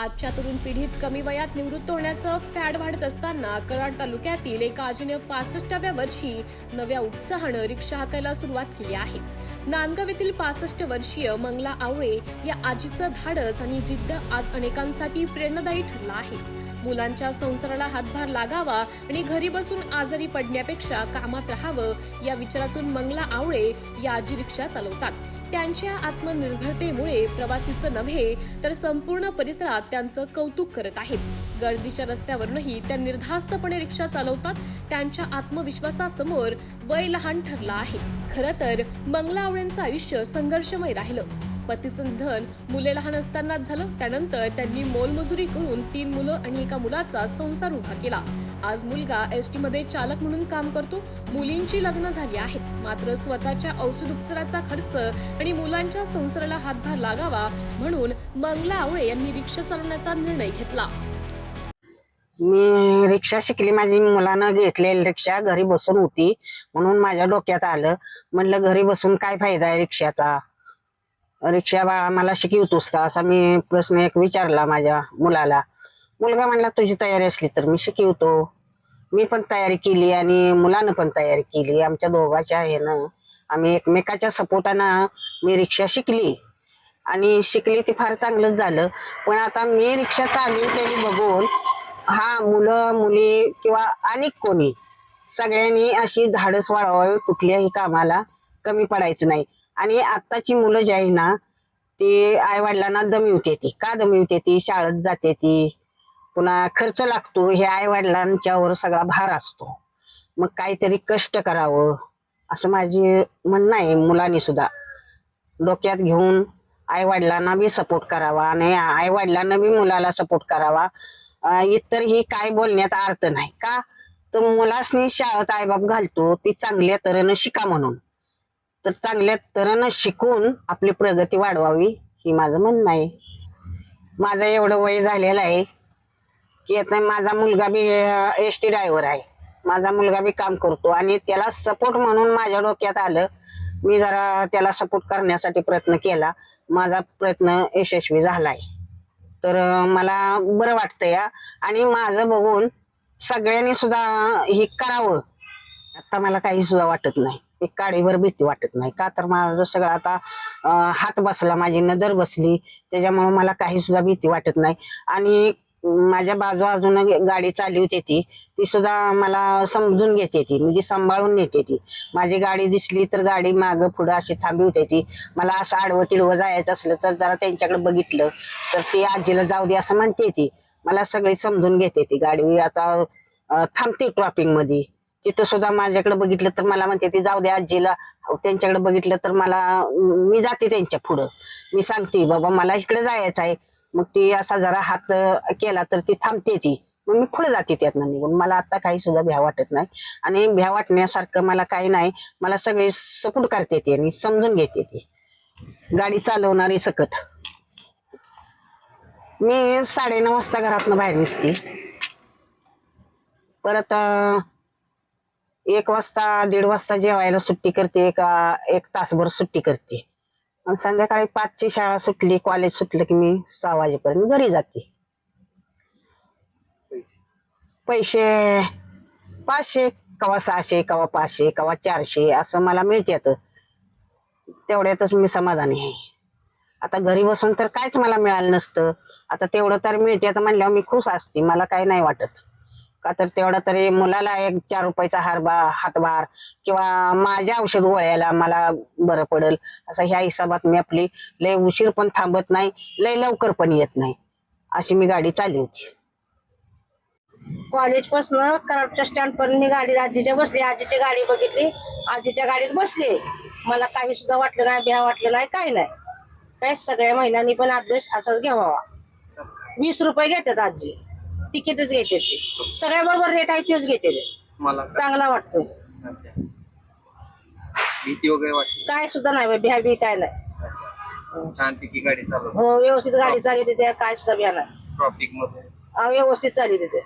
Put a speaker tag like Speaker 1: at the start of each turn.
Speaker 1: आजच्या तरुण पिढीत कमी वयात निवृत्त होण्याचं फॅड वाढत असताना कराड तालुक्यातील एका आजीने पासष्टाव्या वर्षी नव्या उत्साहानं रिक्षा हाकायला सुरुवात केली आहे. नांदगाव येथील पासष्ट वर्षीय मंगला आवळे या आजीचं धाडस आणि जिद्द आज अनेकांसाठी प्रेरणादायी ठरला आहे. मुलांच्या संसाराला हातभार लागावा आणि घरी बसून आजारी पडण्यापेक्षा कामात राहावं या विचारातून मंगला आवळे या आजी रिक्षा चालवतात. त्यांच्या आत्मनिर्भरतेमुळे प्रवासीचं नव्हे तर संपूर्ण परिसरात त्यांचं कौतुक करत आहेत. गर्दीच्या रस्त्यावरूनही त्या निर्धास्तपणे रिक्षा चालवतात त्यांच्या आत्मविश्वासासमोर वय लहान ठरलं आहे. खरं तर मंगला आवळेंचं आयुष्य संघर्षमय राहिलं. पतीचं धन मुले लहान असतानाच झालं. त्यानंतर त्यांनी मोलमजुरी करून तीन मुलं आणि एका मुलाचा संसार उभा केला. आज मुलगा एस टी मध्ये चालक म्हणून काम करतो. मुलींची लग्न झाली आहेत. मात्र स्वतःच्या औषध उपचाराचा खर्च आणि मुलांच्या संसाराला हातभार लागावा म्हणून मंगला आवळे यांनी रिक्षा चालवण्याचा निर्णय घेतला.
Speaker 2: मी रिक्षा शिकली. माझी मुलानं घेतलेली रिक्षा घरी बसून होती. म्हणून माझ्या डोक्यात आलं. म्हणलं घरी बसून काय फायदा आहे रिक्षाचा? रिक्षा बाळा मला शिकवतोस का? असा मी प्रश्न एक विचारला माझ्या मुलाला. मुलगा म्हणला तुझी तयारी असली तर मी शिकवतो. मी पण तयारी केली आणि मुलानं पण तयारी केली. आमच्या दोघांच्या ह्यानं आम्ही एकमेकाच्या सपोर्टानं मी रिक्षा शिकली. आणि शिकली ती फार चांगलंच झालं. पण आता मी रिक्षा चालली तरी बघून हा मुलं मुली किंवा अनेक कोणी सगळ्यांनी अशी धाडस वाढवावी कुठल्याही कामाला कमी पडायचं नाही. आणि आत्ताची मुलं जी आहे ना ती आई वडिलांना दमिवते ती का दमिवते ती शाळेत जाते ती. पुन्हा खर्च लागतो. हे आई वडिलांच्यावर सगळा भार असतो. मग काहीतरी कष्ट करावं असं माझी म्हणणं आहे मुलांनी सुद्धा. डोक्यात घेऊन आई वडिलांना बी सपोर्ट करावा आणि आई वडिलांना बी मुलाला सपोर्ट करावा. इतर ही काय बोलण्यात अर्थ नाही. का? तर मुलासनी शाळेत आईबाप घालतो ती चांगल्या तऱ्हेनं शिका म्हणून. तर चांगल्या तऱ्हेनं शिकून आपली प्रगती वाढवावी ही माझं म्हणणं आहे. माझं एवढं वय झालेलं आहे की आता माझा मुलगा बी एस टी ड्रायव्हर आहे. माझा मुलगा बी काम करतो आणि त्याला सपोर्ट म्हणून माझ्या डोक्यात आलं. मी जरा त्याला सपोर्ट करण्यासाठी प्रयत्न केला. माझा प्रयत्न यशस्वी झाला आहे तर मला बरं वाटतं या आणि माझं बघून सगळ्यांनी सुद्धा हे करावं. आता मला काही सुद्धा वाटत नाही. एक काडीवर भीती वाटत नाही. का तर माझं सगळं आता अं, हात बसला माझी नजर बसली त्याच्यामुळे मला काही सुद्धा भीती वाटत नाही. आणि माझ्या बाजू अजून गाडी चालवते ती ती सुद्धा मला समजून घेते ती म्हणजे सांभाळून नेते ती. माझी गाडी दिसली तर गाडी मागं पुढं अशी थांबी होते ती. मला असं आडवं तिडवं जायचं असलं तर जरा त्यांच्याकडे बघितलं तर ती आजीला जाऊ दे असं म्हणते ती. मला सगळी समजून घेते ती गाडी. आता अं, थांबते ट्रॉपिंगमध्ये तिथं सुद्धा माझ्याकडे बघितलं तर मला म्हणते ती जाऊ दे आजीला. त्यांच्याकडे बघितलं तर मला मी जाते त्यांच्या पुढं. मी सांगते बाबा मला इकडे जायचं आहे. मग ती असा जरा हात केला तर ती थांबते ती. मग मी पुढे जाते त्यातनं निघून. मला आता काही सुद्धा भ्या वाटत नाही. आणि भ्या वाटण्यासारखं मला काही नाही. मला सगळे सपोर्ट करते ती आणि समजून घेते ती. गाडी चालवणारी सकट. मी साडेनऊ वाजता घरातनं बाहेर निघते. परत एक वाजता दीड वाजता जेवायला सुट्टी करते का एक तासभर सुट्टी करते. आणि संध्याकाळी पाचची शाळा सुटली कॉलेज सुटलं की मी सहा वाजेपर्यंत घरी जाते. पैसे. पाचशे कवा सहाशे कवा पाचशे कवा चारशे असं मला मिळतात तेवढ्यातच मी समाधानी आहे. आता घरी बसून तर काहीच मला मिळालं नसतं. आता तेवढं तर मिळते तर म्हणल्यावर मी खुश असते मला काही नाही वाटत. का तर तेवढा तरी मुलाला एक चार रुपयाचा हारबा हातभार किंवा माझ्या औषध गोळ्याला मला बरं पडेल असं ह्या हिसाबात मी आपली लय उशीर पण थांबत नाही लय लवकर पण येत नाही. अशी मी गाडी चालवते
Speaker 3: होती. पासन कराडच्या स्टँड पर्यंत मी गाडी आजीच्या बसली आजीची गाडी बघितली आजीच्या गाडीत बसली. मला काही सुद्धा वाटलं नाही भ्या वाटलं नाही काही नाही. काय सगळ्या महिलांनी पण आदेश असाच घ्यावा. वीस रुपये घेतात आजी. तिकीटच घेते ते. सगळ्या बरोबर रेट आहे तोच घेते ते.
Speaker 4: मला
Speaker 3: चांगला वाटतो.
Speaker 4: अच्छा. भीती वगैरे वाटते?
Speaker 3: काय सुद्धा नाही बाई, भ्या बी काय नाही
Speaker 4: अच्छा. गाडी चालवतो
Speaker 3: हो व्यवस्थित गाडी चालली तिथे काय सुद्धा भ्या नाही.
Speaker 4: ट्रॉफिकमध्ये.
Speaker 3: हा, व्यवस्थित चालली तिथे.